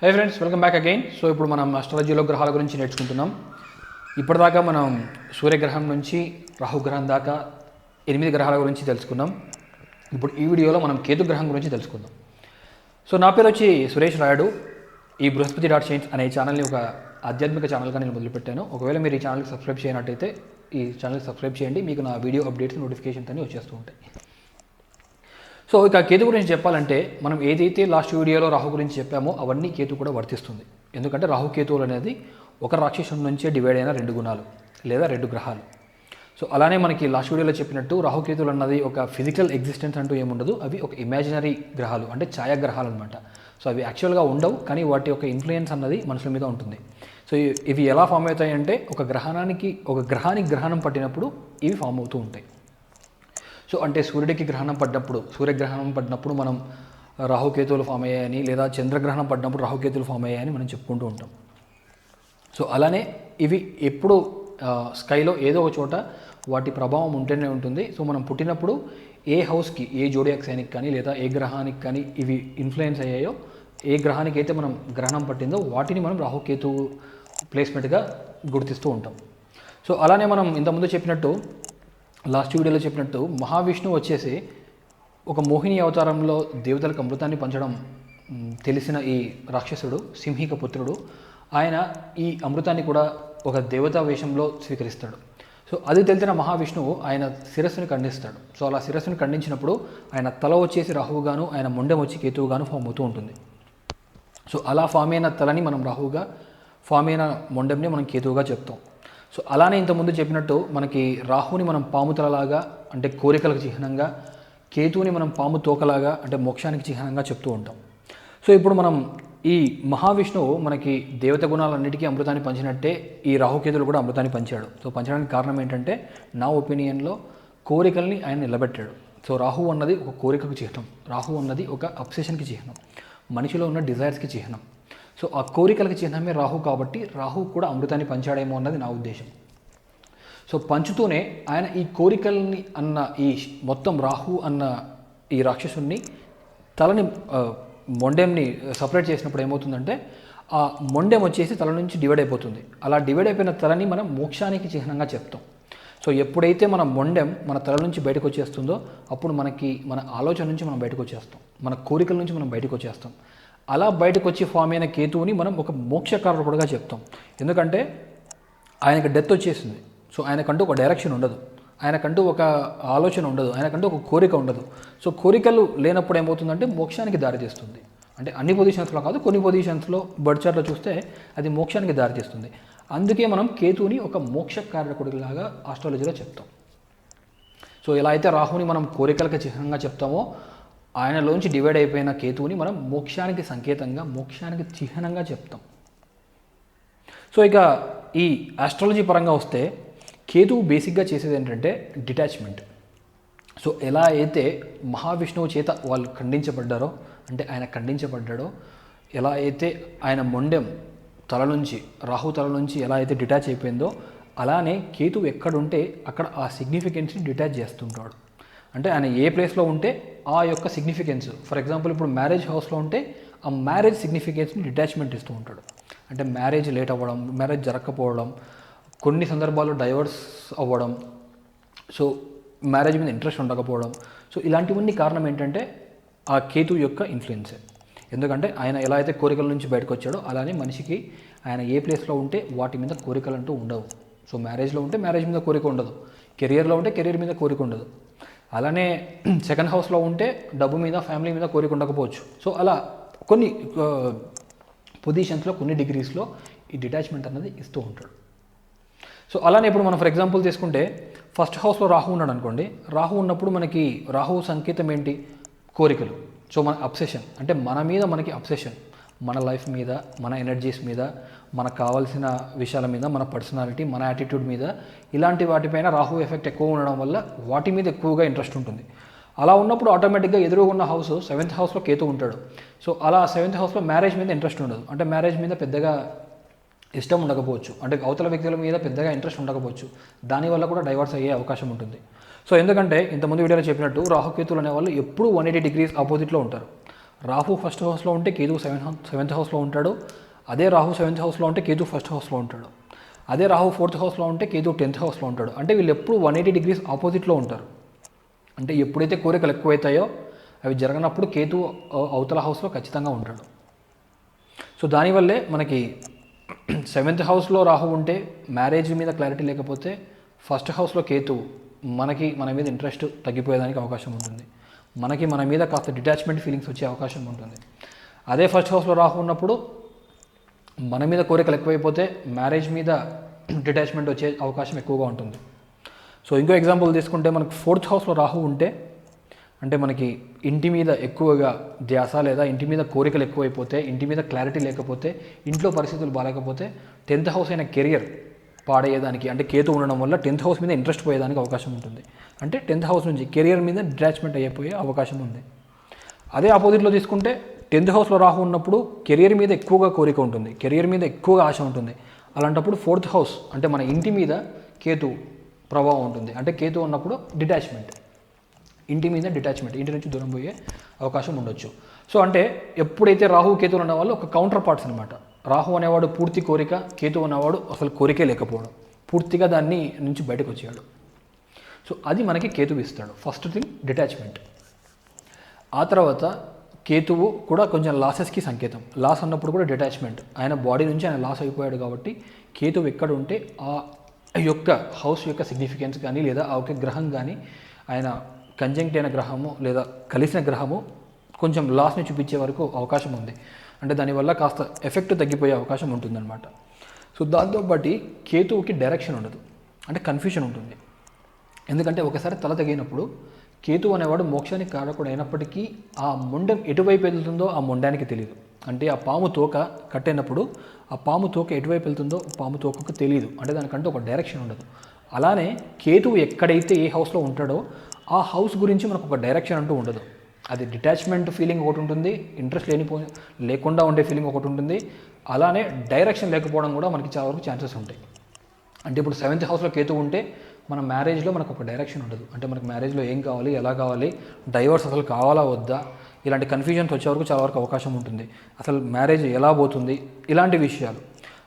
Hi friends welcome back again so ఇప్పుడు మనం అస్ట్రాలజీలో గ్రహాల గురించి నేర్చుకుంటున్నాం. ఇప్పటిదాకా మనం సూర్యగ్రహం నుంచి రాహుగ్రహం దాకా ఎనిమిది గ్రహాల గురించి తెలుసుకున్నాం. ఇప్పుడు ఈ వీడియోలో మనం కేతు గ్రహం గురించి తెలుసుకుందాం. సో నా పేరు వచ్చి సురేష్ రాయుడు. ఈ బృహస్పతి డాట్ సైన్స్ అనే ఛానల్ని ఒక ఆధ్యాత్మిక ఛానల్గా నేను మొదలుపెట్టాను. ఒకవేళ మీరు ఈ ఛానల్కి సబ్స్క్రైబ్ చేయనట్టయితే ఈ ఛానల్కి సబ్స్క్రైబ్ చేయండి. మీకు నా వీడియో అప్డేట్స్ నోటిఫికేషన్స్ అన్ని వచ్చేస్తూ ఉంటాయి. సో ఇక కేతు గురించి చెప్పాలంటే మనం ఏదైతే లాస్ట్ వీడియోలో రాహు గురించి చెప్పామో అవన్నీ కేతు కూడా వర్తిస్తుంది. ఎందుకంటే రాహు కేతువులు అనేది ఒక రాక్షసుడి నుంచే డివైడ్ అయిన రెండు గుణాలు లేదా రెండు గ్రహాలు. సో అలానే మనకి లాస్ట్ వీడియోలో చెప్పినట్టు రాహుకేతువులు అన్నది ఒక ఫిజికల్ ఎగ్జిస్టెన్స్ అంటూ ఏముండదు అవి ఒక ఇమాజినరీ గ్రహాలు అంటే ఛాయాగ్రహాలు అనమాట సో అవి యాక్చువల్గా ఉండవు కానీ వాటి యొక్క ఇన్ఫ్లుయెన్స్ అన్నది మనుషుల మీద ఉంటుంది. సో ఇవి ఎలా ఫామ్ అవుతాయి అంటే ఒక గ్రహణానికి ఒక గ్రహానికి గ్రహణం పట్టినప్పుడు ఇవి ఫామ్ అవుతూ ఉంటాయి. సో అంటే సూర్యుడికి గ్రహణం పడ్డప్పుడు సూర్యగ్రహణం పడినప్పుడు మనం రాహుకేతువులు ఫామ్ అయ్యాయని లేదా చంద్రగ్రహణం పడినప్పుడు రాహుకేతువులు ఫామ్ అయ్యాయని మనం చెప్పుకుంటూ ఉంటాం. సో అలానే ఇవి ఎప్పుడు స్కైలో ఏదో ఒక చోట వాటి ప్రభావం ఉంటేనే ఉంటుంది. సో మనం పుట్టినప్పుడు ఏ హౌస్కి ఏ జోడియాక్ సైనిక్ కానీ లేదా ఏ గ్రహానికి కానీ ఇవి ఇన్ఫ్లుయెన్స్ అయ్యాయో ఏ గ్రహానికి అయితే మనం గ్రహణం పట్టిందో వాటిని మనం రాహుకేతు ప్లేస్మెంట్గా గుర్తిస్తూ ఉంటాం. సో అలానే మనం ఇంతకుముందు చెప్పినట్టు లాస్ట్ వీడియోలో చెప్పినట్టు మహావిష్ణువు వచ్చేసి ఒక మోహిని అవతారంలో దేవతలకు అమృతాన్ని పంచడం తెలిసిన ఈ రాక్షసుడు సింహిక పుత్రుడు ఆయన ఈ అమృతాన్ని కూడా ఒక దేవతా వేషంలో స్వీకరిస్తాడు. సో అది తెలిసిన మహావిష్ణువు ఆయన శిరస్సుని ఖండిస్తాడు. సో అలా శిరస్సుని ఖండించినప్పుడు ఆయన తల వచ్చేసి రాహువుగాను ఆయన మొండెం వచ్చి కేతువుగాను ఫామ్ అవుతూ ఉంటుంది. సో అలా ఫామ్ అయిన తలని మనం రాహువుగా ఫామ్ అయిన మొండెంని మనం కేతువుగా చెప్తాం. సో అలానే ఇంతకుముందు చెప్పినట్టు మనకి రాహుని మనం పాము తలలాగా అంటే కోరికలకు చిహ్నంగా కేతువుని మనం పాము తోకలాగా అంటే మోక్షానికి చిహ్నంగా చెప్తూ ఉంటాం. సో ఇప్పుడు మనం ఈ మహావిష్ణువు మనకి దేవత గుణాలన్నిటికీ అమృతాన్ని పంచినట్టే ఈ రాహుకేతులు కూడా అమృతాన్ని పంచాడు. సో పంచడానికి కారణం ఏంటంటే నా ఒపీనియన్లో కోరికల్ని ఆయన నిలబెట్టాడు. సో రాహు అన్నది ఒక కోరికకు చిహ్నం. రాహు అన్నది ఒక అప్సెషన్కి చిహ్నం. మనిషిలో ఉన్న డిజైర్స్కి చిహ్నం. సో ఆ కోరికలకి చిహ్నమే రాహు కాబట్టి రాహు కూడా అమృతాన్ని పంచాడేమో అన్నది నా ఉద్దేశం. సో పంచుతూనే ఆయన ఈ కోరికల్ని అన్న ఈ మొత్తం రాహు అన్న ఈ రాక్షసుని తలని మొండెంని సపరేట్ చేసినప్పుడు ఏమవుతుందంటే ఆ మొండెం వచ్చేసి తల నుంచి డివైడ్ అయిపోతుంది. అలా డివైడ్ అయిపోయిన తలని మనం మోక్షానికి చిహ్నంగా చెప్తాం. సో ఎప్పుడైతే మన మొండెం మన తల నుంచి బయటకు వచ్చేస్తుందో అప్పుడు మనకి మన ఆలోచన నుంచి మనం బయటకు వచ్చేస్తాం. మన కోరికల నుంచి మనం బయటకు వచ్చేస్తాం. అలా బయటకు వచ్చి ఫామ్ అయిన కేతువుని మనం ఒక మోక్షకారకుడుగా చెప్తాం. ఎందుకంటే ఆయనకు డెత్ వచ్చేసింది. సో ఆయనకంటూ ఒక డైరెక్షన్ ఉండదు. ఆయనకంటూ ఒక ఆలోచన ఉండదు. ఆయనకంటూ ఒక కోరిక ఉండదు. సో కోరికలు లేనప్పుడు ఏమవుతుందంటే మోక్షానికి దారితీస్తుంది అంటే అన్ని పొజిషన్స్లో కాదు కొన్ని పొజిషన్స్లో బర్డ్ చార్ట్లో చూస్తే అది మోక్షానికి దారితీస్తుంది అందుకే మనం కేతువుని ఒక మోక్షకారకుడిలాగా ఆస్ట్రాలజీలో చెప్తాం. సో ఎలా అయితే రాహుని మనం కోరికలకు చిహ్నంగా చెప్తామో ఆయనలోంచి డివైడ్ అయిపోయిన కేతువుని మనం మోక్షానికి సంకేతంగా మోక్షానికి చిహ్నంగా చెప్తాం. సో ఇక ఈ ఆస్ట్రాలజీ పరంగా వస్తే కేతువు బేసిక్గా చేసేది ఏంటంటే డిటాచ్మెంట్ సో ఎలా అయితే మహావిష్ణువు చేత వాళ్ళు ఖండించబడ్డారో అంటే ఆయన ఖండించబడ్డాడో ఎలా అయితే ఆయన మొండెం తల నుంచి రాహు తల నుంచి ఎలా అయితే డిటాచ్ అయిపోయిందో అలానే కేతువు ఎక్కడుంటే అక్కడ ఆ సిగ్నిఫికెన్స్ని డిటాచ్ చేస్తుంటాడు. అంటే ఆయన ఏ ప్లేస్లో ఉంటే ఆ యొక్క సిగ్నిఫికెన్స్ ఫర్ ఎగ్జాంపుల్ ఇప్పుడు మ్యారేజ్ హౌస్లో ఉంటే ఆ మ్యారేజ్ సిగ్నిఫికెన్స్ని డిటాచ్మెంట్ ఇస్తూ ఉంటాడు. అంటే మ్యారేజ్ లేట్ అవ్వడం మ్యారేజ్ జరగకపోవడం కొన్ని సందర్భాల్లో డైవర్స్ అవ్వడం సో మ్యారేజ్ మీద ఇంట్రెస్ట్ ఉండకపోవడం. సో ఇలాంటివన్నీ కారణం ఏంటంటే ఆ కేతు యొక్క ఇన్ఫ్లుయెన్సే ఎందుకంటే ఆయన ఎలా అయితే కోరికల నుంచి బయటకు వచ్చాడో అలానే మనిషికి ఆయన ఏ ప్లేస్లో ఉంటే వాటి మీద కోరికలు అంటూ ఉండవు. సో మ్యారేజ్లో ఉంటే మ్యారేజ్ మీద కోరిక ఉండదు. కెరియర్లో ఉంటే కెరియర్ మీద కోరిక ఉండదు. అలానే సెకండ్ హౌస్లో ఉంటే డబ్బు మీద ఫ్యామిలీ మీద కోరిక ఉండకపోవచ్చు. సో అలా కొన్ని పొజిషన్స్లో కొన్ని డిగ్రీస్లో ఈ డిటాచ్మెంట్ అన్నది ఇస్తూ ఉంటాడు. సో అలానే ఇప్పుడు మనం ఫర్ ఎగ్జాంపుల్ తీసుకుంటే ఫస్ట్ హౌస్లో రాహు ఉన్నాడు అనుకోండి రాహు ఉన్నప్పుడు మనకి రాహు సంకేతం ఏంటి? కోరికలు. సో మన అప్సెషన్ అంటే మన మీద మనకి అప్సెషన్ మన లైఫ్ మీద మన ఎనర్జీస్ మీద మనకు కావాల్సిన విషయాల మీద మన పర్సనాలిటీ మన యాటిట్యూడ్ మీద ఇలాంటి వాటిపైన రాహు ఎఫెక్ట్ ఎక్కువ ఉండడం వల్ల వాటి మీద ఎక్కువగా ఇంట్రెస్ట్ ఉంటుంది. అలా ఉన్నప్పుడు ఆటోమేటిక్గా ఎదురుగా ఉన్న హౌస్ సెవెంత్ హౌస్లో కేతు ఉంటాడు. సో అలా సెవెంత్ హౌస్లో మ్యారేజ్ మీద ఇంట్రెస్ట్ ఉండదు. అంటే మ్యారేజ్ మీద పెద్దగా ఇష్టం ఉండకపోవచ్చు. అంటే అవతల వ్యక్తుల మీద పెద్దగా ఇంట్రెస్ట్ ఉండకపోవచ్చు. దానివల్ల కూడా డైవర్స్ అయ్యే అవకాశం ఉంటుంది. సో ఎందుకంటే ఇంతకుముందు వీడియోలో చెప్పినట్టు రాహుకేతులు అనేవాళ్ళు ఎప్పుడూ వన్ ఎయిటీ డిగ్రీస్ ఆపోజిట్లో ఉంటారు. రాహు ఫస్ట్ హౌస్లో ఉంటే కేతు సెవెన్ సెవెంత్ హౌస్లో ఉంటాడు. అదే రాహు సెవెంత్ హౌస్లో ఉంటే కేతు ఫస్ట్ హౌస్లో ఉంటాడు. అదే రాహు ఫోర్త్ హౌస్లో ఉంటే కేతు టెన్త్ హౌస్లో ఉంటాడు. అంటే వీళ్ళు ఎప్పుడు వన్ ఎయిటీ డిగ్రీస్ ఆపోజిట్లో ఉంటారు. అంటే ఎప్పుడైతే కోరికలు ఎక్కువైతాయో అవి జరగనప్పుడు కేతు అవతల హౌస్లో ఖచ్చితంగా ఉంటాడు. సో దానివల్లే మనకి సెవెంత్ హౌస్లో రాహు ఉంటే మ్యారేజ్ మీద క్లారిటీ లేకపోతే ఫస్ట్ హౌస్లో కేతు మనకి మన మీద ఇంట్రెస్ట్ తగ్గిపోయేదానికి అవకాశం ఉంటుంది. మనకి మన మీద కాస్త డిటాచ్మెంట్ ఫీలింగ్స్ వచ్చే అవకాశం ఉంటుంది. అదే ఫస్ట్ హౌస్లో రాహు ఉన్నప్పుడు మన మీద కోరికలు ఎక్కువైపోతే మ్యారేజ్ మీద డిటాచ్మెంట్ వచ్చే అవకాశం ఎక్కువగా ఉంటుంది. సో ఇంకో ఎగ్జాంపుల్ తీసుకుంటే మనకు ఫోర్త్ హౌస్లో రాహు ఉంటే అంటే మనకి ఇంటి మీద ఎక్కువగా ధ్యాస లేదా ఇంటి మీద కోరికలు ఎక్కువైపోతే ఇంటి మీద క్లారిటీ లేకపోతే ఇంట్లో పరిస్థితులు బాగాలేకపోతే టెన్త్ హౌస్ అయిన కెరియర్ పాడయ్యేదానికి అంటే కేతు ఉండడం వల్ల టెన్త్ హౌస్ మీద ఇంట్రెస్ట్ పోయేదానికి అవకాశం ఉంటుంది. అంటే టెన్త్ హౌస్ నుంచి కెరియర్ మీద డిటాచ్మెంట్ అయిపోయే అవకాశం ఉంది. అదే ఆపోజిట్లో తీసుకుంటే టెన్త్ హౌస్లో రాహు ఉన్నప్పుడు కెరియర్ మీద ఎక్కువగా కోరిక ఉంటుంది. కెరియర్ మీద ఎక్కువగా ఆశ ఉంటుంది. అలాంటప్పుడు ఫోర్త్ హౌస్ అంటే మన ఇంటి మీద కేతు ప్రభావం ఉంటుంది. అంటే కేతు ఉన్నప్పుడు డిటాచ్మెంట్ ఇంటి మీద డిటాచ్మెంట్ ఇంటి నుంచి దూరం పోయే అవకాశం ఉండొచ్చు. సో అంటే ఎప్పుడైతే రాహు కేతువులు ఉన్నవాళ్ళు ఒక కౌంటర్ పార్ట్స్ అనమాట రాహు అనేవాడు పూర్తి కోరిక కేతు అనేవాడు అసలు కోరికే లేకపోవడం. పూర్తిగా దాన్ని నుంచి బయటకు వచ్చాడు సో అది మనకి కేతువు ఇస్తాడు. ఫస్ట్ థింగ్ డిటాచ్మెంట్ ఆ తర్వాత కేతువు కూడా కొంచెం లాసెస్కి సంకేతం. లాస్ అన్నప్పుడు కూడా డిటాచ్మెంట్ ఆయన బాడీ నుంచి ఆయన లాస్ అయిపోయాడు కాబట్టి కేతువు ఎక్కడ ఉంటే ఆ యొక్క హౌస్ యొక్క సిగ్నిఫికెన్స్ కానీ లేదా ఆ యొక్క గ్రహం కానీ ఆయన కంజంక్ట్ అయిన గ్రహము లేదా కలిసిన గ్రహము కొంచెం లాస్ని చూపించే వరకు అవకాశం ఉంది. అంటే దానివల్ల కాస్త ఎఫెక్ట్ తగ్గిపోయే అవకాశం ఉంటుందన్నమాట. సో దాంతోపాటి కేతువుకి డైరెక్షన్ ఉండదు. అంటే కన్ఫ్యూషన్ ఉంటుంది. ఎందుకంటే ఒకసారి తల తగినప్పుడు కేతు అనేవాడు మోక్షానికి కారకుడు అయినప్పటికీ ఆ ముండం ఎటువైపు వెళ్తుందో ఆ మొండానికి తెలియదు అంటే ఆ పాము తోక కట్టైనప్పుడు ఆ పాము తోక ఎటువైపు వెళ్తుందో పాము తోకకు తెలియదు అంటే దానికంటే ఒక డైరెక్షన్ ఉండదు. అలానే కేతువు ఎక్కడైతే ఏ హౌస్లో ఉంటాడో ఆ హౌస్ గురించి మనకు ఒక డైరెక్షన్ అంటూ ఉండదు. అది డిటాచ్మెంట్ ఫీలింగ్ ఒకటి ఉంటుంది ఇంట్రెస్ట్ లేనిపో లేకుండా ఉండే ఫీలింగ్ ఒకటి ఉంటుంది. అలానే డైరెక్షన్ లేకపోవడం కూడా మనకి చాలా వరకు ఛాన్సెస్ ఉంటాయి. అంటే ఇప్పుడు సెవెంత్ హౌస్లో కేతు ఉంటే మన మ్యారేజ్లో మనకు ఒక డైరెక్షన్ ఉండదు. అంటే మనకు మ్యారేజ్లో ఏం కావాలి ఎలా కావాలి డైవర్స్ అసలు కావాలా వద్దా? ఇలాంటి కన్ఫ్యూజన్స్ వచ్చే వరకు చాలా వరకు అవకాశం ఉంటుంది. అసలు మ్యారేజ్ ఎలా పోతుంది? ఇలాంటి విషయాలు.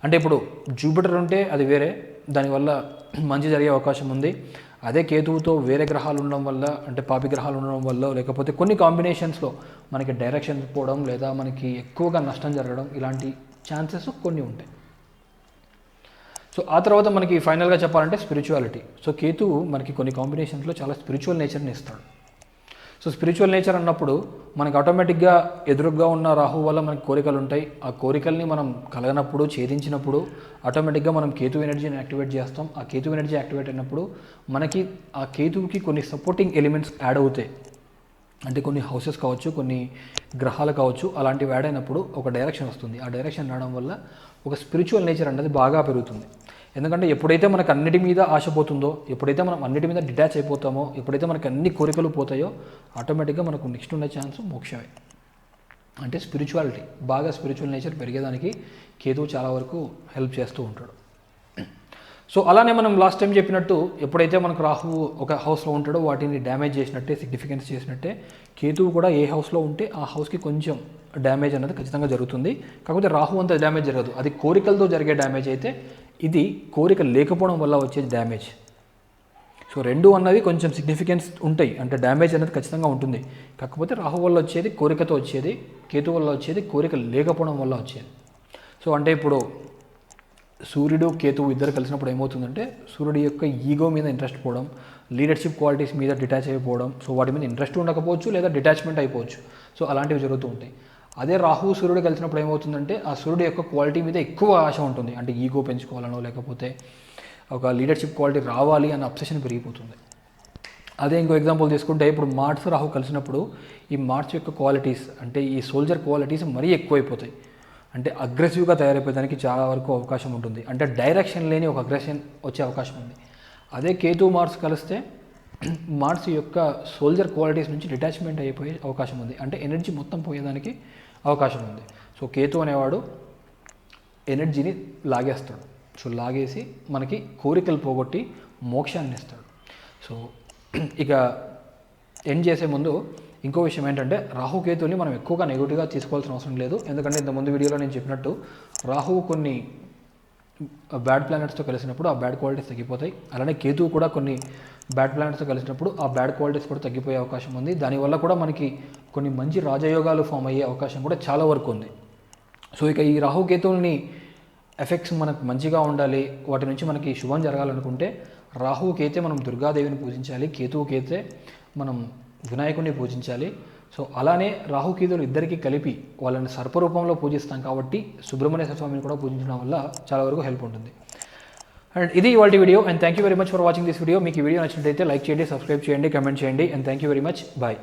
అంటే ఇప్పుడు జూపిటర్ ఉంటే అది వేరే దానివల్ల మంచి జరిగే అవకాశం ఉంది. అదే కేతువుతో వేరే గ్రహాలు ఉండడం వల్ల అంటే పాపి గ్రహాలు ఉండడం వల్ల లేకపోతే కొన్ని కాంబినేషన్స్లో మనకి డైరెక్షన్ పోవడం లేదా మనకి ఎక్కువగా నష్టం జరగడం ఇలాంటి ఛాన్సెస్ కొన్ని ఉంటాయి. సో ఆ తర్వాత మనకి ఫైనల్గా చెప్పాలంటే స్పిరిచువాలిటీ సో కేతువు మనకి కొన్ని కాంబినేషన్స్లో చాలా స్పిరిచువల్ నేచర్ని ఇస్తాడు. సో స్పిరిచువల్ నేచర్ అన్నప్పుడు మనకి ఆటోమేటిక్గా ఎదురుగా ఉన్న రాహు వల్ల మనకి కోరికలు ఉంటాయి. ఆ కోరికల్ని మనం కలగనప్పుడు ఛేదించినప్పుడు ఆటోమేటిక్గా మనం కేతు ఎనర్జీని యాక్టివేట్ చేస్తాం. ఆ కేతు ఎనర్జీ యాక్టివేట్ అయినప్పుడు మనకి ఆ కేతువుకి కొన్ని సపోర్టింగ్ ఎలిమెంట్స్ యాడ్ అవుతాయి. అంటే కొన్ని హౌసెస్ కావచ్చు కొన్ని గ్రహాలు కావచ్చు అలాంటివి యాడ్ అయినప్పుడు ఒక డైరెక్షన్ వస్తుంది. ఆ డైరెక్షన్ రావడం వల్ల ఒక స్పిరిచువల్ నేచర్ అనేది బాగా పెరుగుతుంది. ఎందుకంటే ఎప్పుడైతే మనకు అన్నిటి మీద ఆశ పోతుందో ఎప్పుడైతే మనం అన్నిటి మీద డిటాచ్ అయిపోతామో ఎప్పుడైతే మనకి అన్ని కోరికలు పోతాయో ఆటోమేటిక్గా మనకు నెక్స్ట్ ఉండే ఛాన్స్ మోక్షమే. అంటే స్పిరిచువాలిటీ బాగా స్పిరిచువల్ నేచర్ పెరిగేదానికి కేతువు చాలా వరకు హెల్ప్ చేస్తూ ఉంటాడు. సో అలానే మనం లాస్ట్ టైం చెప్పినట్టు ఎప్పుడైతే మనకు రాహువు ఒక హౌస్లో ఉంటాడో వాటిని డ్యామేజ్ చేసినట్టే సిగ్నిఫికెన్స్ చేసినట్టే కేతువు కూడా ఏ హౌస్లో ఉంటే ఆ హౌస్కి కొంచెం డ్యామేజ్ అనేది ఖచ్చితంగా జరుగుతుంది. కాకపోతే రాహు అంత డ్యామేజ్ జరగదు. అది కోరికలతో జరిగే డ్యామేజ్ అయితే ఇది కోరిక లేకపోవడం వల్ల వచ్చే డ్యామేజ్. సో రెండు అన్నవి కొంచెం సిగ్నిఫికెన్స్ ఉంటాయి. అంటే డ్యామేజ్ అనేది ఖచ్చితంగా ఉంటుంది. కాకపోతే రాహు వల్ల వచ్చేది కోరికతో వచ్చేది కేతు వల్ల వచ్చేది కోరిక లేకపోవడం వల్ల వచ్చేది. సో అంటే ఇప్పుడు సూర్యుడు కేతువు ఇద్దరు కలిసినప్పుడు ఏమవుతుందంటే సూర్యుడి యొక్క ఈగో మీద ఇంట్రెస్ట్ పోవడం లీడర్షిప్ క్వాలిటీస్ మీద డిటాచ్ అయిపోవడం సో వాటి మీద ఇంట్రెస్ట్ ఉండకపోవచ్చు లేదా డిటాచ్మెంట్ అయిపోవచ్చు. సో అలాంటివి జరుగుతూ ఉంటాయి. అదే రాహు సూర్యుడు కలిసినప్పుడు ఏమవుతుందంటే ఆ సూర్యుడు యొక్క క్వాలిటీ మీద ఎక్కువ ఆశ ఉంటుంది. అంటే ఈగో పెంచుకోవాలనో లేకపోతే ఒక లీడర్షిప్ క్వాలిటీ రావాలి అన్న అబ్సెషన్ పెరిగిపోతుంది. అదే ఇంకో ఎగ్జాంపుల్ తీసుకుంటే ఇప్పుడు మార్ట్స్ రాహు కలిసినప్పుడు ఈ మార్ట్స్ యొక్క క్వాలిటీస్ అంటే ఈ సోల్జర్ క్వాలిటీస్ మరీ ఎక్కువైపోతాయి. అంటే అగ్రెసివ్గా తయారైపోయేదానికి చాలా వరకు అవకాశం ఉంటుంది. అంటే డైరెక్షన్ లేని ఒక అగ్రెషన్ వచ్చే అవకాశం ఉంది. అదే కేతు మార్క్స్ కలిస్తే మార్స్ యొక్క సోల్జర్ క్వాలిటీస్ నుంచి డిటాచ్మెంట్ అయిపోయే అవకాశం ఉంది. అంటే ఎనర్జీ మొత్తం పోయేదానికి అవకాశం ఉంది. సో కేతు అనేవాడు ఎనర్జీని లాగేస్తాడు. సో లాగేసి మనకి కోరికలు పోగొట్టి మోక్షాన్ని ఇస్తాడు. సో ఇక ఎండ్ చేసే ముందు ఇంకో విషయం ఏంటంటే రాహుకేతువుని మనం ఎక్కువగా నెగిటివ్గా తీసుకోవాల్సిన అవసరం లేదు. ఎందుకంటే ఇంత ముందు వీడియోలో నేను చెప్పినట్టు రాహువు కొన్ని బ్యాడ్ ప్లానెట్స్తో కలిసినప్పుడు ఆ బ్యాడ్ క్వాలిటీస్ తగ్గిపోతాయి. అలానే కేతువు కూడా కొన్ని బ్యాడ్ ప్లానెట్స్తో కలిసినప్పుడు ఆ బ్యాడ్ క్వాలిటీస్ కూడా తగ్గిపోయే అవకాశం ఉంది. దానివల్ల కూడా మనకి కొన్ని మంచి రాజయోగాలు ఫామ్ అయ్యే అవకాశం కూడా చాలా వరకు ఉంది. సో ఇక ఈ రాహుకేతువుల్ని ఎఫెక్ట్స్ మనకు మంచిగా ఉండాలి వాటి నుంచి మనకి శుభం జరగాలనుకుంటే రాహువుకైతే మనం దుర్గాదేవిని పూజించాలి కేతువుకైతే మనం వినాయకుడిని పూజించాలి. సో అలానే రాహుకేతువులు ఇద్దరికి కలిపి వాళ్ళని సర్పరూపంలో పూజిస్తాం కాబట్టి సుబ్రహ్మణ్య స్వామిని కూడా పూజించడం వల్ల చాలా వరకు హెల్ప్ ఉంటుంది. అండ్ ఇది ఇవాళ video and thank you very much for watching this video మీకు ఈ వీడియో నచ్చినట్లయితే లైక్ చేయండి సబ్స్క్రైబ్ చేయండి కమెంట్ చేయండి and thank you very much bye